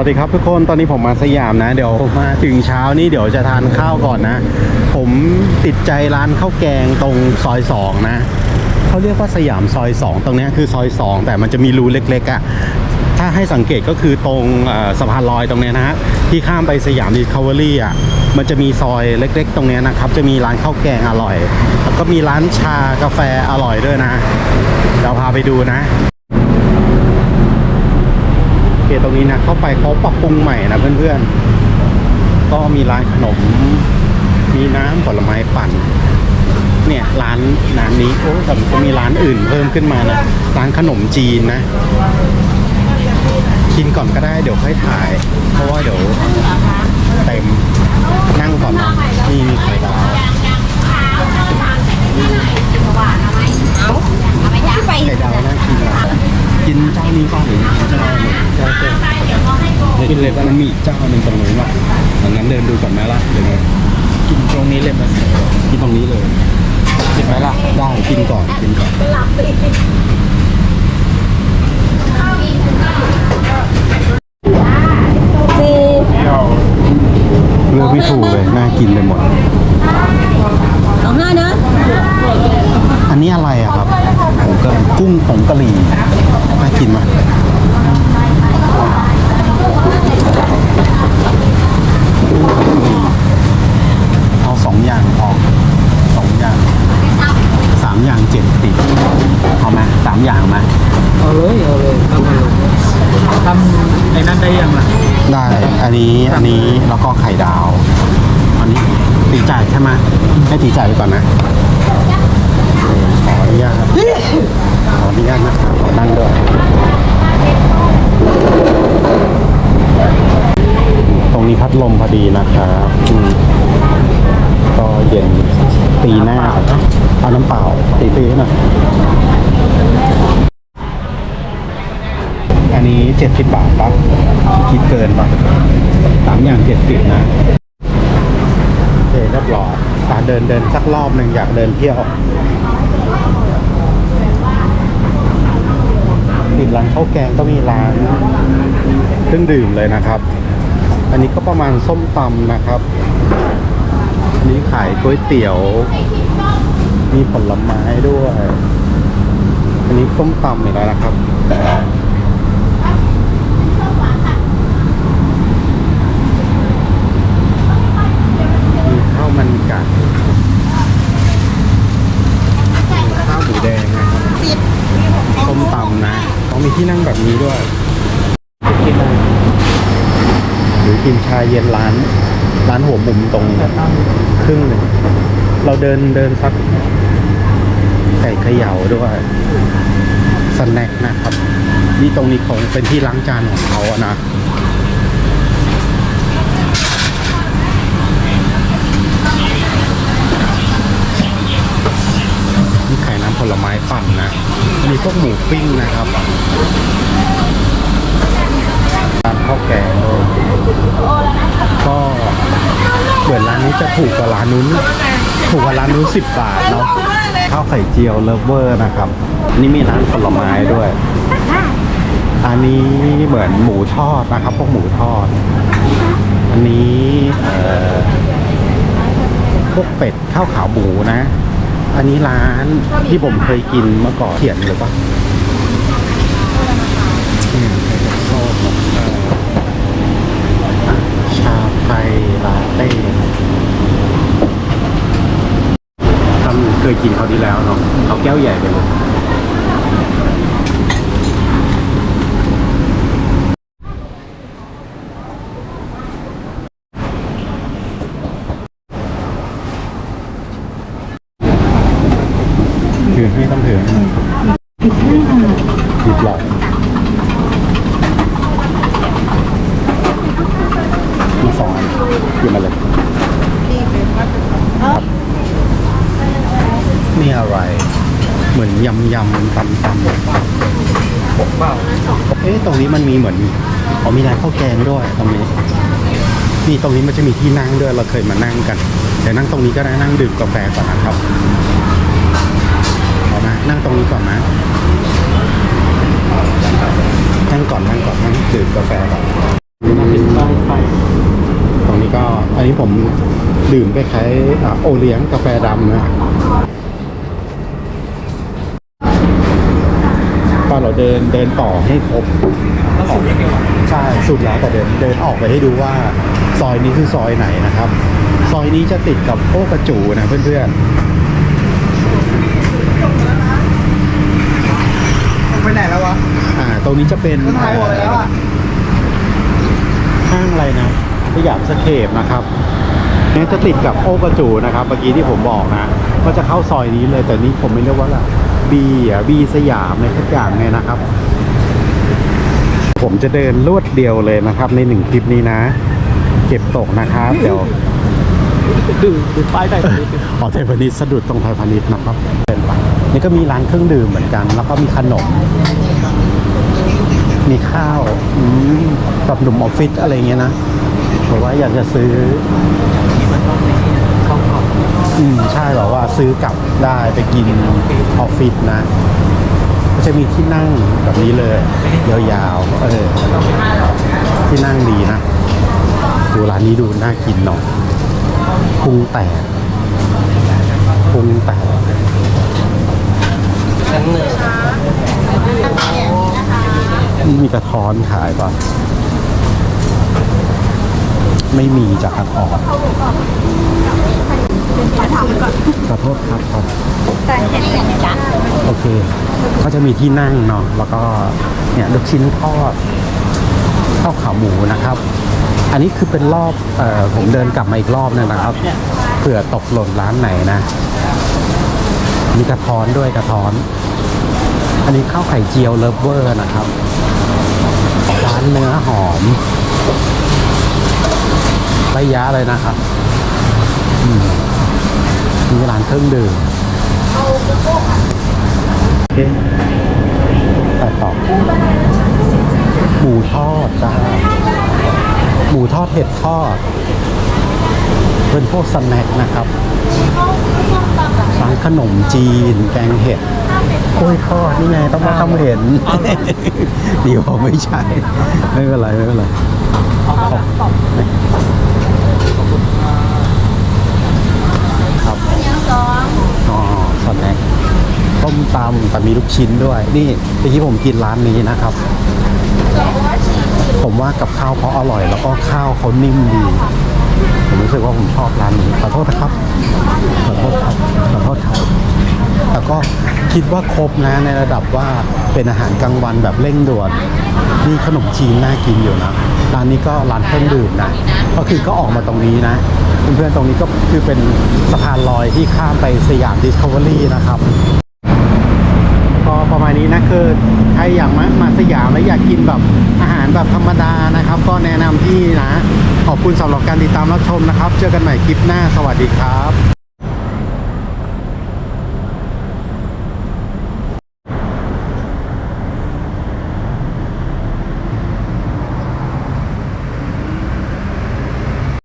วัสดีครับทุกคนตอนนี้ผมมาสยามนะ เดี๋ยวมาถึงเช้านี้เดี๋ยวจะทานข้าวก่อนนะ ผมติดใจร้านข้าวแกงตรงซอยสองนะเขาเรียกว่าสยามซอยสองตรงนี้คือซอยสองแต่มันจะมีรูเล็กๆอะ่ะถ้าให้สังเกตก็คือตรงสะพานลอยตรงนี้นะฮะที่ข้ามไปสยามดิสคัฟเวอรี่อะมันจะมีซอยเล็ก ๆ ตรงนี้นะครับ จะมีร้านข้าวแกงอร่อย แล้วก็มีร้านชากาแฟอร่อยด้วยนะเดี๋ยวพาไปดูนะ ตรงนี้นะเข้าไปเขาปรับปรุงใหม่นะเพื่อนๆ ก็มีร้านขนม มีน้ำผลไม้ปั่น เนี่ยร้านร้านนี้โอ้แต่มันก็มีร้านอื่นเพิ่มขึ้นมานะร้านขนมจีนนะกินก่อนก็ได้เดี๋ยวค่อยถ่าย เพราะว่าเดี๋ยวเต็มนั่งก่อนนะนี่มีไข่ดาวไปไข่ดาวน่ากินอะ กินเจ้านี้ก่อนหรือเจ้าหนึ่งเจ้าเจ้ากินเลยมันมีอีกเจ้าหนึ่งตรงนู้นว่ะดังนั้นเดินดูก่อนไหมล่ะเดี๋ยวไงกินตรงนี้เลยมั้ยกินตรงนี้เลยกินไหมล่ะได้กินก่อนกินก่อนเลือกไม่ถูกเลยน่ากินไปหมดสองห้านะอันนี้อะไรอะครับ งกะกุ้งผงกะหรี่น่ากินไหมกุ้งผงกะหรี่เอาสองอย่างพอสองอย่างสามอย่างเจ็ดติดเอาไหมสามอย่างไหมเอาเลยเอาเลยทำมาเลยทำไอ้นั่นได้ยังล่ะได้อันนี้อันนี้แล้วก็ไข่ดาว อันนี้ตีจ่ายใช่ไหมให้ตีจ่ายไปก่อนนะข ออนุญาตครับ ขออนุญาตนะครับขอนั่งด้วยตรงนี้พัดลมพอดีนะครับอืมก็เย็นตีหน้า เอาน้ำเปล่า ตีฟรีให้หน่อยอันนี้เจ็ดสิบบาทปะคิดเกินปะสามอย่างเจ็ดสิบนะ โอเคเรียบร้อยตาเดินเดินสักรอบหนึ่งอยากเดินเที่ยวติด ร้านข้าวแกงก็มีร้านเครื่องดื่มเลยนะครับ อันนี้ก็ประมาณส้มตำนะครับอันนี้ขายก๋วยเตี๋ยว มีผลไม้ด้วย อันนี้ส้มตำอีกแล้วนะครับ มีข้าวมันไก่มีข้าวหมูแดงนะครับส้มตำนะต้องมี ที่นั่งแบบนี้ด้วยที่นั่งหรือกินชาเย็นร้าน ร้านหัวมุมตรงครึ่งหนึ่งเราเดินเดินสักไก่เขย่าด้วยสแน็คนะครับ นี่ตรงนี้ของเป็นที่ล้างจานของเขาอะนะมีไข่น้ำผลไม้ปั่นนะ มีพวกหมูปิ้งนะครับร้านข้าวแกงก็เหมือนร้านนี้จะถูกกว่าร้านนู้น ถูกกว่าร้านนู้นสิบบาทเนาะข้าวไข่เจียวเลิฟเวอร์นะครับ นี่มีร้านผลไม้ด้วย อันนี้เหมือนหมูทอดนะครับ พวกหมูทอด อันนี้เอ่อพวกเป็ดข้าวขาวหมูนะ อันนี้ร้านที่ผมเคยกินเมื่อก่อนเขียนหรือเปล่ามชอบเนอะเออชาไทยลาเต้ทำเคยกินเขาวที่แล้วเนาะเอาแก้วใหญ่ไปเลยถือให้ต้องถือให้หน่อยหยิบหลอดมีสองอัน หยิบมาเลยนี่อะไร เหมือนยำยำตำตำเปล่าเอ๊ะตรงนี้มันมีเหมือนอ๋อมีร้านข้าวแกงด้วยตรงนี้นี่ตรงนี้มันจะมีที่นั่งด้วยเราเคยมานั่งกันเดี๋ยวนั่งตรงนี้ก็ได้นั่งดื่มกาแฟก่อนนะครับเอานะนั่งตรงนี้ก่อนนะนั่งก่อนนั่งก่อนนั่งดื่มกาแฟก่อนมาเป็นป้ายไฟ ก็อันนี้ผมดื่มไปคล้ายๆอะโอเลี้ยงกาแฟดำนะก็เราเดินเดินต่อให้ครบก็สุดอย่างเดียวใช่สุดแล้วแต่เดินเดินออกไปให้ดูว่าซอยนี้คือซอยไหนนะครับ ซอยนี้จะติดกับโอกระจูนะเพื่อนไปไหนแล้ววะๆอ่า ตรงนี้จะเป็นมันหายหมดแล้วอะห้างอะไรนะ สยามสเคปนะครับเนี่ยจะติดกับโอกระจูนะครับ เมื่อกี้ที่ผมบอกนะ ก็จะเข้าซอยนี้เลยแต่นี้ผมไม่เรียกว่าอะไรบีอะบีสยามในทุกอย่างเนี่ยนะครับ ผมจะเดินลวดเดียวเลยนะครับ ในหนึ่งคลิปนี้นะ เก็บตกนะครับ เดี๋ยวดูดูป้ายไฟออกไทยพาณิชย์สะดุดตรงไทยพาณิชย์นะครับเดินไปนี่ก็มีร้านเครื่องดื่มเหมือนกัน แล้วก็มีขนม มีข้าวอืมกับหนุ่มออฟฟิศอะไรเงี้ยนะ บอกว่าอยากจะซื้อเข้าเข้าอืมใช่แบบว่าซื้อกลับได้ไปกินออฟฟิศนะ ก็จะมีที่นั่งแบบนี้เลยยาวๆเออที่นั่งดีนะดูร้านนี้ดูน่ากินเนาะพุงแตกพุงแตกชั้นหนึ่งนี่มีกระท้อนขายป่ะ ไม่มีจากอันออกขอโทษครับครับแต่เห็นอย่างนี้จ้ะโอเค ก็จะมีที่นั่งเนาะแล้วก็เนี่ยลูกชิ้นทอดข้าวขาหมูนะครับ อันนี้คือเป็นรอบเอ่อผมเดินกลับมาอีกรอบนึงนะครับเผื่อตกหล่นร้านไหนนะ มีกระท้อนด้วยกระท้อน อันนี้ข้าวไข่เจียวเลิฟเวอร์นะครับร้านเนื้อหอม ระยะเลยนะครับอืมมีร้านเครื่องดื่มโอเคไปต่อหมูทอดจ้าหมูทอดเห็ดทอด เป็นพวกสแน็คนะครับร้านขนมจีน แกงเห็ดกล้วยทอดนี่ไงต้องมาทำเห็น เดี๋ยวไม่ใช่ ไม่เป็นไร ไม่เป็นไร ครับอ๋อสแน็คต้มตำแต่มีลูกชิ้นด้วย นี่เมื่อกี้ผมกินร้านนี้นะครับ ผมว่ากับข้าวเขาอร่อย แล้วก็ข้าวเขานิ่มดี ผมรู้สึกว่าผมชอบร้านนี้ขอโทษนะครับขอโทษครับขอโทษครับแต่ก็คิดว่าครบนะในระดับว่าเป็นอาหารกลางวันแบบเร่งด่วนนี่ขนมจีนน่ากินอยู่นะ ร้านนี้ก็ร้านเครื่องดื่มนะก็คือก็ออกมาตรงนี้นะเพื่อนๆตรงนี้ก็คือเป็นสะพานลอยที่ข้ามไปสยามดิสคัฟเวอรี่นะครับก็ประมาณนี้นะคือใครอยากมามาสยามแล้วอยากกินแบบอาหารแบบธรรมดานะครับ ก็แนะนำที่นะ ขอบคุณสำหรับการติดตามรับชมนะครับ เจอกันใหม่คลิปหน้าสวัสดีครับ